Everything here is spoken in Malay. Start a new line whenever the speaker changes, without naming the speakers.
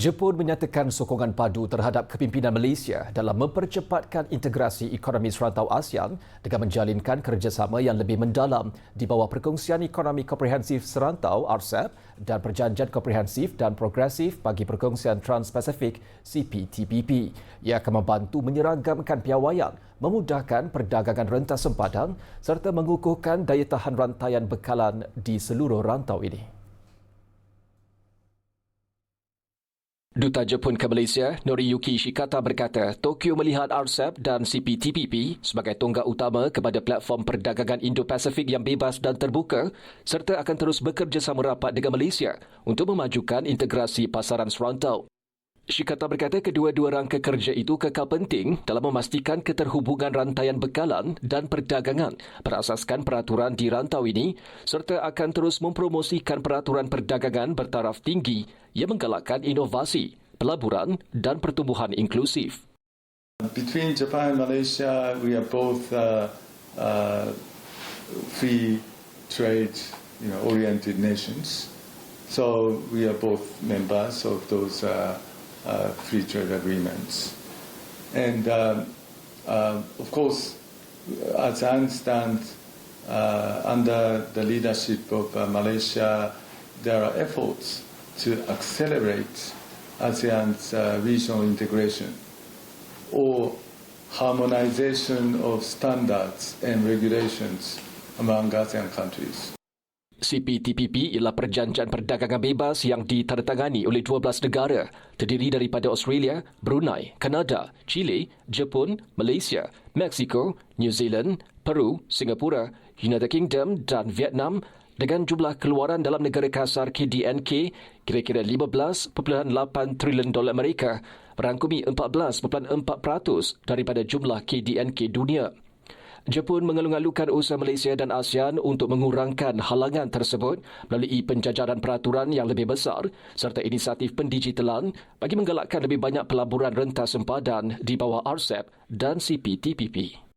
Jepun menyatakan sokongan padu terhadap kepimpinan Malaysia dalam mempercepatkan integrasi ekonomi serantau ASEAN dengan menjalinkan kerjasama yang lebih mendalam di bawah Perkongsian Ekonomi Komprehensif Serantau RCEP dan Perjanjian Komprehensif dan Progresif bagi Perkongsian Trans-Pasifik CPTPP. Ia akan membantu menyeragamkan piawaian, memudahkan perdagangan rentas sempadan serta mengukuhkan daya tahan rantaian bekalan di seluruh rantau ini. Duta Jepun ke Malaysia, Noriyuki Shikata berkata, Tokyo melihat RCEP dan CPTPP sebagai tonggak utama kepada platform perdagangan Indo-Pasifik yang bebas dan terbuka serta akan terus bekerjasama rapat dengan Malaysia untuk memajukan integrasi pasaran serantau. Shikata berkata kedua-dua rangka kerja itu kekal penting dalam memastikan keterhubungan rantaian bekalan dan perdagangan berasaskan peraturan di rantau ini serta akan terus mempromosikan peraturan perdagangan bertaraf tinggi yang menggalakkan inovasi, pelaburan dan pertumbuhan inklusif.
Between Japan and Malaysia, we are both uh, uh, free trade you know, oriented nations. So we are both members of those uh, free trade agreements. And uh, uh, of course, as I understand, uh, under the leadership of uh, Malaysia, there are efforts to accelerate ASEAN's uh, regional integration or harmonization of standards and regulations among ASEAN countries.
CPTPP ialah perjanjian perdagangan bebas yang ditandatangani oleh 12 negara terdiri daripada Australia, Brunei, Kanada, Chile, Jepun, Malaysia, Mexico, New Zealand, Peru, Singapura, United Kingdom dan Vietnam dengan jumlah keluaran dalam negara kasar KDNK kira-kira 15.8 trilion dolar Amerika merangkumi 14.4% daripada jumlah KDNK dunia. Jepun mengalung-alungkan usaha Malaysia dan ASEAN untuk mengurangkan halangan tersebut melalui penjajaran peraturan yang lebih besar serta inisiatif pendigitalan bagi menggalakkan lebih banyak pelaburan rentas sempadan di bawah RCEP dan CPTPP.